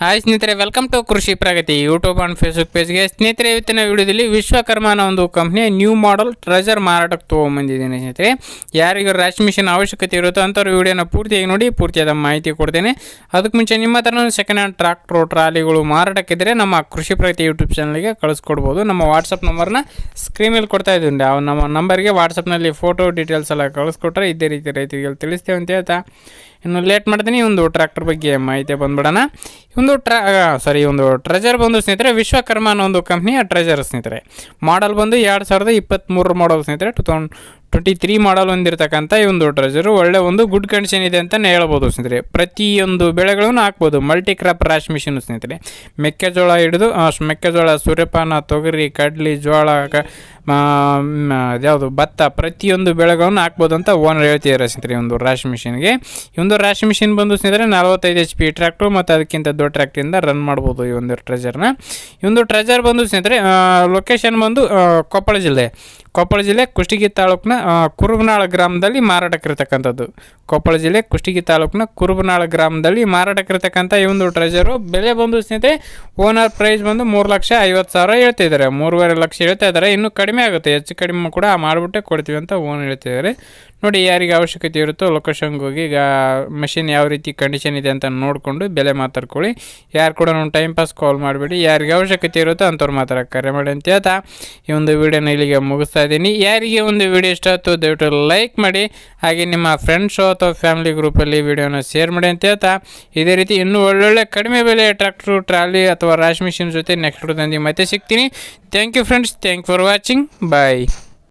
Hi ಸ್ನೇಹಿತರೆ welcome to Krishi Pragati YouTube and Facebook ಪೇಜ್ಗೆ ಸ್ನೇಹಿತರೆ, ಇವತ್ತಿನ ವಿಡಿಯೋದಲ್ಲಿ ವಿಶ್ವಕರ್ಮ ಅನ್ನೋ ಒಂದು ಕಂಪ್ನಿ ನ್ಯೂ ಮಾಡಲ್ ಟ್ರೆಜರ್ ಮಾರಾಟಕ್ಕೆ ತೊಗೊಂಬಂದಿದ್ದೀನಿ ಸ್ನೇಹಿತರೆ. ಯಾರಿಗೂ ರಾಶಿ ಮಿಷನ್ ಅವಶ್ಯಕತೆ ಇರುತ್ತೋ ಅಂಥವ್ರು ವಿಡಿಯೋನ ಪೂರ್ತಿಯಾಗಿ ನೋಡಿ, ಪೂರ್ತಿಯಾದ ಮಾಹಿತಿ ಕೊಡ್ತೇನೆ. ಅದಕ್ಕೆ ಮುಂಚೆ ನಿಮ್ಮ ಹತ್ರ ಸೆಕೆಂಡ್ ಹ್ಯಾಂಡ್ ಟ್ರಾಕ್ಟ್ರು ಟ್ರಾಲಿಗಳು ಮಾರಾಟಕ್ಕಿದ್ದರೆ ನಮ್ಮ ಕೃಷಿ ಪ್ರಗತಿ ಯೂಟ್ಯೂಬ್ ಚಾನಲ್ಗೆ ಕಳಿಸ್ಕೊಡ್ಬೋದು. ನಮ್ಮ ವಾಟ್ಸಪ್ ನಂಬರ್ನ ಸ್ಕ್ರೀನ್ ಮೇಲೆ ಕೊಡ್ತಾ ಇದ್ದೀನಿ. ಆ ನಮ್ಮ ನಂಬರ್ಗೆ ವಾಟ್ಸಪ್ನಲ್ಲಿ ಫೋಟೋ ಡೀಟೇಲ್ಸ್ ಎಲ್ಲ ಕಳಿಸ್ಕೊಟ್ರೆ ಇದೇ ರೀತಿ ರೈತರಿಗೆ ತಿಳಿಸ್ತೇವೆ ಅಂತ ಹೇಳ್ತಾ. ಇನ್ನು ಲೇಟ್ ಮಾಡ್ತೀನಿ, ಒಂದು ಟ್ರ್ಯಾಕ್ಟರ್ ಬಗ್ಗೆ ಮಾಹಿತಿ ಬಂದ್ಬಿಡೋಣ. ಒಂದು ಟ್ರಾ ಸಾರಿ ಒಂದು ಟ್ರೆಜರ್ ಬಂದು ಸ್ನೇಹಿತರೆ, ವಿಶ್ವಕರ್ಮ ಅನ್ನೋ ಒಂದು ಕಂಪ್ನಿಯ ಟ್ರೆಜರ್ ಸ್ನೇಹಿತರೆ. ಮಾಡಲ್ ಬಂದು ಎರಡು ಸಾವಿರದ ಇಪ್ಪತ್ತ್ಮೂರು ಮಾಡಲ್ ಸ್ನೇಹಿತರೆ two thousand twenty three model ಹೊಂದಿರತಕ್ಕಂಥ ಈ ಒಂದು ಟ್ರೆಜರು ಒಳ್ಳೆ ಒಂದು ಗುಡ್ ಕಂಡೀಷನ್ ಇದೆ ಅಂತಲೇ ಹೇಳ್ಬೋದು ಸ್ನೇಹಿತರೆ. ಪ್ರತಿಯೊಂದು ಬೆಳೆಗಳನ್ನು ಹಾಕ್ಬೋದು ಮಲ್ಟಿ ಕ್ರಾಪ್ ರಾಶ್ ಮಿಷಿನ್ ಸ್ನೇಹಿತರೆ. ಮೆಕ್ಕೆಜೋಳ ಹಿಡಿದು ಮೆಕ್ಕೆಜೋಳ ಸೂರ್ಯಪಾನ, ತೊಗರಿ, ಕಡ್ಲಿ ಜೋಳ ಯಾವುದು ಭತ್ತ ಪ್ರತಿಯೊಂದು ಬೆಳೆಗಳನ್ನು ಹಾಕ್ಬೋದು ಅಂತ ಓನರ್ ಹೇಳ್ತಿದ್ದಾರೆ ಸ್ನೇಹಿತರೆ ಒಂದು ರಾಶಿ ಮಿಷಿನ್ಗೆ ಈ ಒಂದು ರಾಶಿ ಮಿಷಿನ್ ಬಂದು ಸ್ನೇಹಿತರೆ ನಲವತ್ತೈದು ಎಚ್ ಪಿ ಟ್ರ್ಯಾಕ್ಟ್ರು ಮತ್ತು ಅದಕ್ಕಿಂತ ದೊಡ್ಡ ಟ್ರ್ಯಾಕ್ಟ್ರಿಂದ ರನ್ ಮಾಡ್ಬೋದು ಈ ಒಂದು ಟ್ರೆಜರ್ನ ಈ ಒಂದು ಟ್ರೆಜರ್ ಬಂದು ಸ್ನೇಹಿತರೆ ಲೊಕೇಶನ್ ಬಂದು ಕೊಪ್ಪಳ ಜಿಲ್ಲೆ. ಕೊಪ್ಪಳ ಜಿಲ್ಲೆ ಕುಷ್ಟಗಿ ತಾಲೂಕಿನ ಕುರುಬನಾಳ ಗ್ರಾಮದಲ್ಲಿ ಮಾರಾಟಕ್ಕಿರ್ತಕ್ಕಂಥದ್ದು. ಕೊಪ್ಪಳ ಜಿಲ್ಲೆ ಕುಷ್ಟಗಿ ತಾಲೂಕಿನ ಕುರುಬನಾಳ ಗ್ರಾಮದಲ್ಲಿ ಮಾರಾಟಕ್ಕಿರ್ತಕ್ಕಂಥ ಈ ಒಂದು ಟ್ರೆಜರು ಬೆಲೆ ಬಂದು ಸ್ನೇಹಿತರೆ ಓನರ್ ಪ್ರೈಸ್ ಬಂದು ಮೂರು ಲಕ್ಷ ಐವತ್ತು ಸಾವಿರ ಹೇಳ್ತಾ ಇದ್ದಾರೆ ಮೂರುವರೆ ಲಕ್ಷ ಹೇಳ್ತಾ ಇದ್ದಾರೆ ಇನ್ನೂ ಕಡಿಮೆ ಆಗುತ್ತೆ ಹೆಚ್ಚು ಕಡಿಮೆ ಕೂಡ ಮಾಡಿಬಿಟ್ಟೆ ಕೊಡ್ತೀವಿ ಅಂತ ಓನ್ ಹೇಳ್ತಿದ್ದಾರೆ. ನೋಡಿ, ಯಾರಿಗೆ ಅವಶ್ಯಕತೆ ಇರುತ್ತೋ ಲೊಕೇಶನ್ಗೆ ಹೋಗಿ ಈಗ ಮಷಿನ್ ಯಾವ ರೀತಿ ಕಂಡೀಷನ್ ಇದೆ ಅಂತ ನೋಡಿಕೊಂಡು ಬೆಲೆ ಮಾತಾಡ್ಕೊಳ್ಳಿ. ಯಾರು ಕೂಡ ನಾವು ಟೈಮ್ ಪಾಸ್ ಕಾಲ್ ಮಾಡಬೇಡಿ. ಯಾರಿಗೆ ಅವಶ್ಯಕತೆ ಇರುತ್ತೋ ಅಂಥವ್ರು ಮಾತ್ರ ಕರೆ ಮಾಡಿ ಅಂತ ಹೇಳ್ತಾ ಈ ಒಂದು ವೀಡಿಯೋನ ಇಲ್ಲಿಗೆ ಮುಗಿಸ್ತಾ ಇದ್ದೀನಿ. ಯಾರಿಗೆ ಒಂದು ವಿಡಿಯೋ ಇಷ್ಟ ಆಯಿತು ದಯವಿಟ್ಟು ಲೈಕ್ ಮಾಡಿ. ಹಾಗೆ ನಿಮ್ಮ ಫ್ರೆಂಡ್ಸು ಅಥವಾ ಫ್ಯಾಮಿಲಿ ಗ್ರೂಪಲ್ಲಿ ವಿಡಿಯೋನ ಶೇರ್ ಮಾಡಿ ಅಂತ ಹೇಳ್ತಾ ಇದೇ ರೀತಿ ಇನ್ನೂ ಒಳ್ಳೊಳ್ಳೆ ಕಡಿಮೆ ಬೆಲೆ ಟ್ರ್ಯಾಕ್ಟ್ರು ಟ್ರಾಲಿ ಅಥವಾ ರಾಶ್ ಮಿಷಿನ್ ಜೊತೆ ನೆಕ್ಸ್ಟ್ ತಂದು ಮತ್ತೆ ಸಿಗ್ತೀನಿ. Thank you friends thank for watching bye